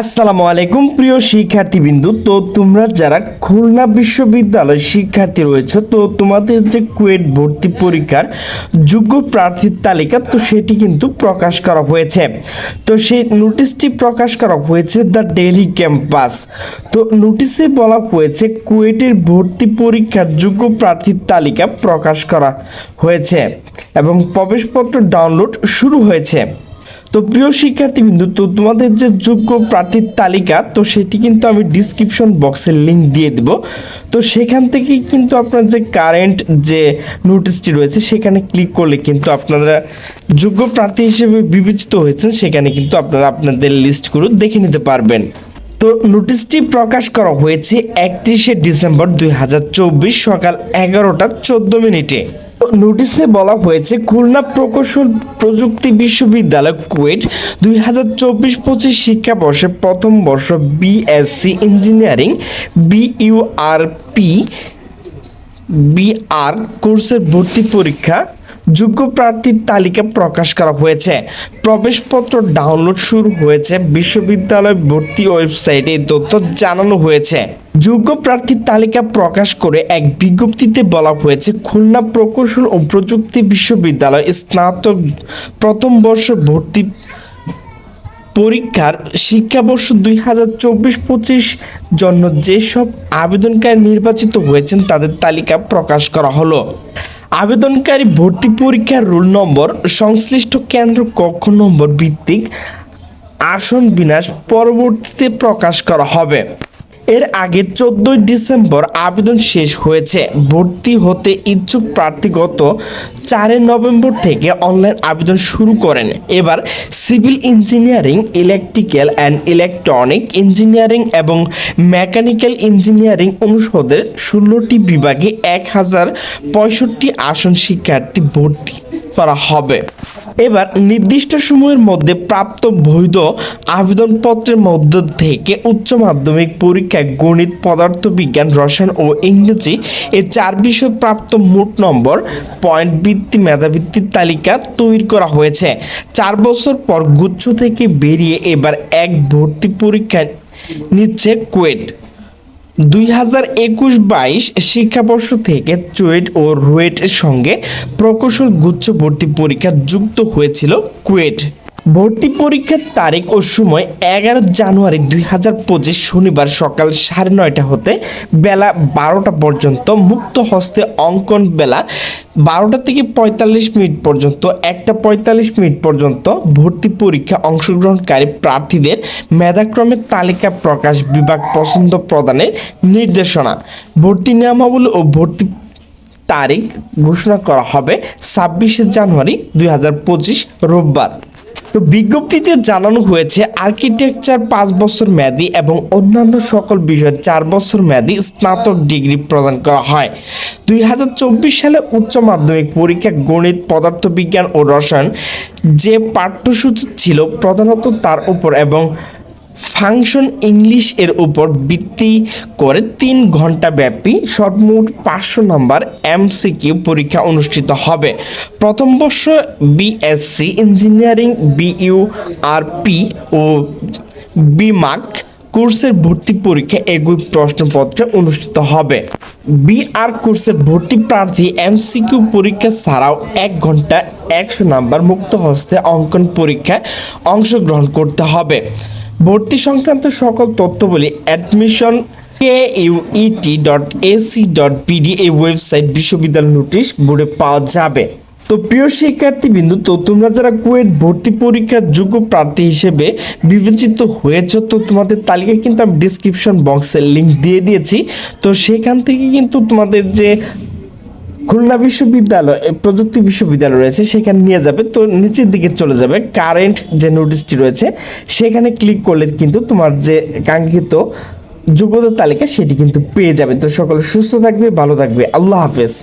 আসসালামু আলাইকুম, প্রিয় শিক্ষার্থীবৃন্দু। তো তোমরা যারা খুলনা বিশ্ববিদ্যালয়ের শিক্ষার্থী রয়েছে, তো তোমাদের যে কুয়েট ভর্তি পরীক্ষার যোগ্য প্রার্থীর তালিকা, তো সেটি কিন্তু প্রকাশ করা হয়েছে। তো সেই নোটিশটি প্রকাশ করা হয়েছে দ্য ডেইলি ক্যাম্পাস। তো নোটিশে বলা হয়েছে, কুয়েটের ভর্তি পরীক্ষার যোগ্য প্রার্থীর তালিকা প্রকাশ করা হয়েছে এবং প্রবেশপত্র ডাউনলোড শুরু হয়েছে। তো প্রিয় শিক্ষার্থীবৃন্দু, তো তোমাদের যে যোগ্য প্রার্থীর তালিকা, তো সেটি কিন্তু আমি ডিসক্রিপশন বক্সের লিঙ্ক দিয়ে দেব। তো সেখান থেকেই কিন্তু আপনার যে কারেন্ট যে নোটিশটি রয়েছে, সেখানে ক্লিক করলে কিন্তু আপনারা যোগ্য প্রার্থী হিসেবে বিবেচিত হয়েছেন, সেখানে কিন্তু আপনারা আপনাদের লিস্টগুলো দেখে নিতে পারবেন। তো নোটিশটি প্রকাশ করা হয়েছে একত্রিশে ডিসেম্বর দুই হাজার চব্বিশ সকাল এগারোটা চোদ্দ মিনিটে। নোটিশে বলা হয়েছে, খুলনা প্রকৌশল প্রযুক্তি বিশ্ববিদ্যালয়, কুয়েট, দুই হাজার চব্বিশ পঁচিশ শিক্ষাবর্ষে প্রথম বর্ষ বিএসসি ইঞ্জিনিয়ারিং বিইউআরপি বিআর কোর্সের ভর্তি পরীক্ষা যোগ্য প্রার্থীর তালিকা প্রকাশ করা হয়েছে। প্রবেশপত্র ডাউনলোড শুরু হয়েছে। বিশ্ববিদ্যালয় ভর্তি ওয়েবসাইটে তথ্য জানানো হয়েছে। যোগ্য প্রার্থীর তালিকা প্রকাশ করে এক বিজ্ঞপ্তিতে বলা হয়েছে, খুলনা প্রকৌশল ও প্রযুক্তি বিশ্ববিদ্যালয় স্নাতক প্রথম বর্ষ ভর্তি পরীক্ষার শিক্ষাবর্ষ দুই হাজার চব্বিশ পঁচিশ জন্য যেসব আবেদনকারী নির্বাচিত হয়েছেন, তাদের তালিকা প্রকাশ করা হলো। আবেদনকারী ভর্তি পরীক্ষার রোল নম্বর, সংশ্লিষ্ট কেন্দ্র কক্ষ নম্বর ভিত্তিক আসন বিন্যাস পরবর্তীতে প্রকাশ করা হবে। এর আগে চোদ্দই ডিসেম্বর আবেদন শেষ হয়েছে। ভর্তি হতে ইচ্ছুক প্রার্থী গত চারই নভেম্বর থেকে অনলাইন আবেদন শুরু করেন। এবার civil engineering, electrical and electronic engineering এবং মেকানিক্যাল ইঞ্জিনিয়ারিং অনুষদের ষোলোটি বিভাগে এক হাজার পঁয়ষট্টি আসন শিক্ষার্থী ভর্তি করা হবে। এবার নির্দিষ্ট সময়ের মধ্যে প্রাপ্ত বৈধ আবেদনপত্রের মধ্য থেকে উচ্চ মাধ্যমিক পরীক্ষায় গণিত, পদার্থবিজ্ঞান, রসায়ন ও ইংরেজি এই চার বিষয় প্রাপ্ত মোট নম্বর পয়েন্ট ভিত্তি মেধাবৃত্তির তালিকা তৈরি করা হয়েছে। চার বছর পর গুচ্ছ থেকে বেরিয়ে এবার এক ভর্তি পরীক্ষা নিচ্ছে কুয়েট। দুই হাজার একুশ বাইশ শিক্ষাবর্ষ থেকে চুয়েট ও রুয়েটের সঙ্গে প্রকৌশল গুচ্ছ ভর্তি পরীক্ষা যুক্ত হয়েছিল কুয়েট। ভর্তি পরীক্ষার তারিখ ও সময় এগারো জানুয়ারি দুই হাজার পঁচিশ শনিবার সকাল সাড়ে নয়টা হতে বেলা বারোটা পর্যন্ত মুক্ত হস্তে অঙ্কন বেলা বারোটা থেকে পঁয়তাল্লিশ মিনিট পর্যন্ত একটা পঁয়তাল্লিশ মিনিট পর্যন্ত ভর্তি পরীক্ষা অংশগ্রহণকারী প্রার্থীদের মেধাক্রমের তালিকা প্রকাশ বিভাগ পছন্দ প্রদানের নির্দেশনা। ভর্তি নিয়মাবলী ও ভর্তি তারিখ ঘোষণা করা হবে ছাব্বিশে জানুয়ারি দু হাজার পঁচিশ রোববার। তো বিজ্ঞপ্তিতে জানানো হয়েছে আর্কিটেকচার পাঁচ বছর মেয়াদি এবং অন্যান্য সকল বিষয়ে চার বছর মেয়াদি স্নাতক ডিগ্রি প্রদান করা হয়। দুই হাজার চব্বিশ সালে উচ্চ মাধ্যমিক পরীক্ষা গণিত, পদার্থবিজ্ঞান ও রসায়ন যে পাঠ্যসূচি ছিল প্রধানত তার উপর এবং ফাংশন ইংলিশ এর উপর ভিত্তি করে তিন ঘণ্টা ব্যাপী সর্বমোট পাঁচশো নম্বর এমসিকিউ পরীক্ষা অনুষ্ঠিত হবে। প্রথম বর্ষ বিএসসি ইঞ্জিনিয়ারিং বিইউআরপি ও বিমাক কোর্সের ভর্তি পরীক্ষা একই প্রশ্নপত্রে অনুষ্ঠিত হবে। বিআর কোর্সের ভর্তি প্রার্থী এমসিকিউ পরীক্ষা ছাড়াও এক ঘণ্টা একশো নাম্বার মুক্ত হস্তে অঙ্কন পরীক্ষায় অংশগ্রহণ করতে হবে। ভর্তি সংক্রান্ত সকল তথ্যবলী admission K UET dot AC dot BD এই ওয়েবসাইট বিশ্ববিদ্যালয় নোটিশ বোর্ডে পাওয়া যাবে। তো প্রিয় শিক্ষার্থীবৃন্দু, তো তোমরা যারা কুয়েট ভর্তি পরীক্ষার যোগ্য প্রার্থী হিসেবে বিবেচিত হয়েছে, তো তোমাদের তালিকা কিন্তু আমি ডিসক্রিপশন বক্সের লিঙ্ক দিয়ে দিয়েছি। তো সেখান থেকে কিন্তু তোমাদের যে খুলনা বিশ্ববিদ্যালয় প্রযুক্তি বিশ্ববিদ্যালয় রয়েছে, সেখানে নিয়ে যাবে। তো নিচের দিকে চলে যাবে কারেন্ট যে নোটিশটি রয়েছে, সেখানে ক্লিক করলে কিন্তু তোমার যে কাঙ্ক্ষিত যোগ্যতার তালিকা, সেটি কিন্তু পেয়ে যাবে। তো সকলে সুস্থ থাকবে, ভালো থাকবে। আল্লাহ হাফেজ।